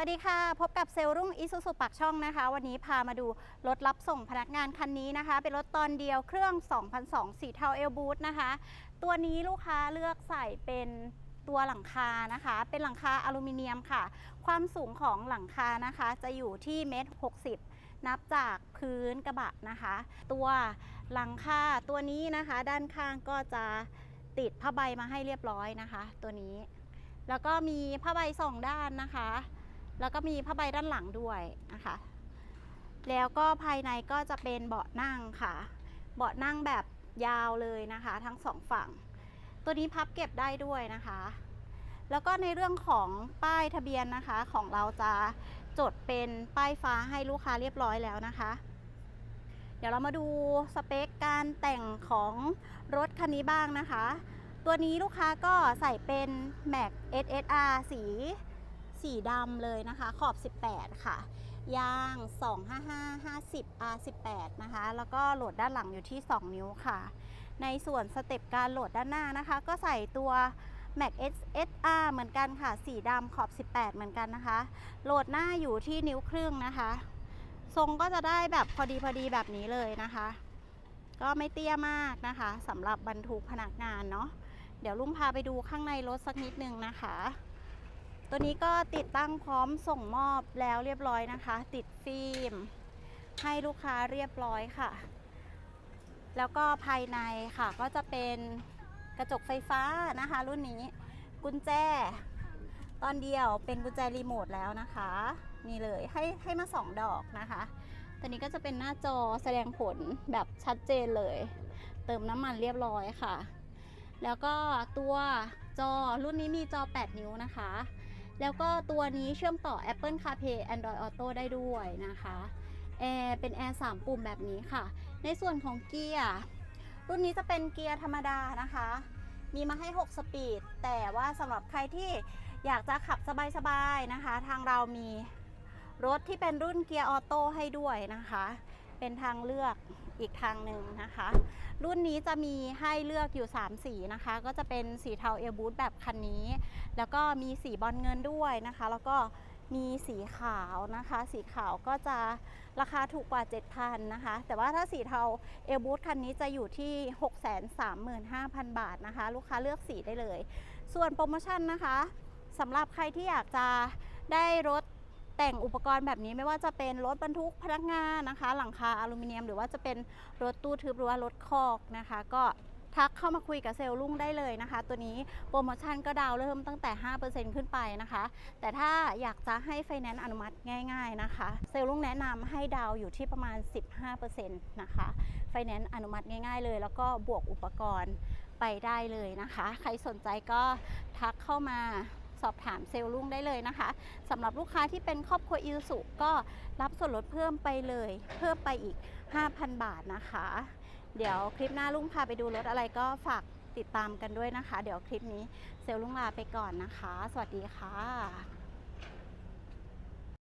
สวัสดีค่ะ พบกับเซลล์รุ่งอิซูซุปากช่องนะคะ วันนี้พามาดูรถรับส่งพนักงานคันนี้นะคะ เป็นรถตอนเดียวเครื่อง 2002 สีเทาเอลบูทนะคะ ตัวนี้ลูกค้าเลือกใส่เป็นตัวหลังคานะคะ เป็นหลังคาอลูมิเนียมค่ะ ความสูงของหลังคานะคะ จะอยู่ที่เมตร 60 นับจากพื้นกระบะนะคะ ตัวหลังคาตัวนี้นะคะ ด้านข้างก็จะติดผ้าใบมาให้เรียบร้อยนะคะ ตัวนี้ แล้วก็มีผ้าใบสองด้านนะคะ แล้วก็มีผ้าใบด้านหลังด้วยนะคะ แล้วก็ภายในก็จะเป็นเบาะนั่งค่ะ เบาะนั่งแบบยาวเลยนะคะ ทั้งสองฝั่ง ตัวนี้พับเก็บได้ด้วยนะคะ แล้วก็ในเรื่องของป้ายทะเบียนนะคะของเราจะจดเป็นป้ายฟ้าให้ลูกค้าเรียบร้อยแล้วนะคะ เดี๋ยวเรามาดูสเปคการแต่งของรถคันนี้บ้างนะคะ ตัวนี้ลูกค้าก็ใส่เป็น Mac SSR สี สีดำเลยนะคะขอบ 18 ค่ะ ยาง 255 50 R18 นะคะ แล้วก็โหลดด้านหลังอยู่ที่ 2 นิ้วค่ะ ในส่วนสเต็ปการโหลดด้านหน้านะคะ ก็ใส่ตัว Mac SSR เหมือนกันค่ะ สีดำขอบ 18 เหมือนกันนะคะ โหลดหน้าอยู่ที่นิ้วครึ่งนะคะ ทรงก็จะได้แบบพอดีพอดีแบบนี้เลยนะคะ ก็ไม่เตี้ยมากนะคะสำหรับบรรทุกพนักงานเนาะ เดี๋ยวลุงพาไปดูข้างในรถสักนิดนึงนะคะ ตัวนี้ก็ติดตั้งพร้อมส่งมอบแล้วเรียบร้อยนะคะ ติดฟิล์ม ให้ลูกค้าเรียบร้อยค่ะ แล้วก็ภายในค่ะก็จะเป็นกระจกไฟฟ้านะคะ รุ่นนี้กุญแจ ตอนเดียวเป็นกุญแจรีโมทแล้วนะคะ นี่เลยให้ให้มาสองดอกนะคะตัวนี้ก็จะเป็นหน้าจอแสดงผลแบบชัดเจนเลย เติมน้ำมันเรียบร้อยค่ะ แล้วก็ตัวจอรุ่นนี้มีจอ 8 นิ้วนะคะ แล้วก็ตัวนี้เชื่อมต่อ Apple CarPlay Android Auto ได้ด้วยนะคะแอร์เป็นแอร์3ปุ่มแบบนี้ค่ะ ในส่วนของเกียร์รุ่นนี้จะเป็นเกียร์ธรรมดานะคะ มีมาให้ 6 สปีด แต่ว่าสำหรับใครที่อยากจะขับสบายๆนะคะ ทางเรามีรถที่เป็นรุ่นเกียร์ออโต้ให้ด้วยนะคะ เป็นทางเลือกอีกทางหนึ่งนะคะ รุ่นนี้จะมีให้เลือกอยู่ 3 สีนะคะ ก็จะเป็นสีเทาเอลบูทแบบคันนี้ แล้วก็มีสีบอลเงินด้วยนะคะ แล้วก็มีสีขาวนะคะ สีขาวก็จะราคาถูกกว่า 7,000นะคะ แต่ว่าถ้าสีเทาเอลบูทคันนี้จะอยู่ที่ 635,000 บาทนะคะ ลูกค้าเลือกสีได้เลย ส่วนโปรโมชั่นนะคะสำหรับใครที่อยากจะได้รถ แต่งอุปกรณ์แบบนี้ไม่ว่าจะเป็นรถบรรทุกพนักงานนะคะ หลังคาอลูมิเนียม หรือว่าจะเป็นรถตู้ทึบหรือว่ารถคอกนะคะ ก็ทักเข้ามาคุยกับเซลล์ลุงได้เลยนะคะ ตัวนี้โปรโมชั่นก็ดาวเริ่มตั้งแต่ 5%ขึ้นไปนะคะ แต่ถ้าอยากจะให้ไฟแนนซ์อนุมัติง่ายๆนะคะ เซลล์ลุงแนะนำให้ดาวอยู่ที่ประมาณ 15%นะคะไฟแนนซ์อนุมัติง่ายๆเลย แล้วก็บวกอุปกรณ์ไปได้เลยนะคะ ใครสนใจก็ทักเข้ามา สอบถามเซลล์ลุงได้เลยนะคะสำหรับลูกค้าที่เป็นครอบครัวอิลสุก็รับส่วนลดเพิ่มไปเลย เพิ่มไปอีก 5,000 บาทนะคะ เดี๋ยวคลิปหน้าลุงพาไปดูรถอะไรก็ฝากติดตามกันด้วยนะคะ เดี๋ยวคลิปนี้เซลล์ลุงลาไปก่อนนะคะ สวัสดีค่ะ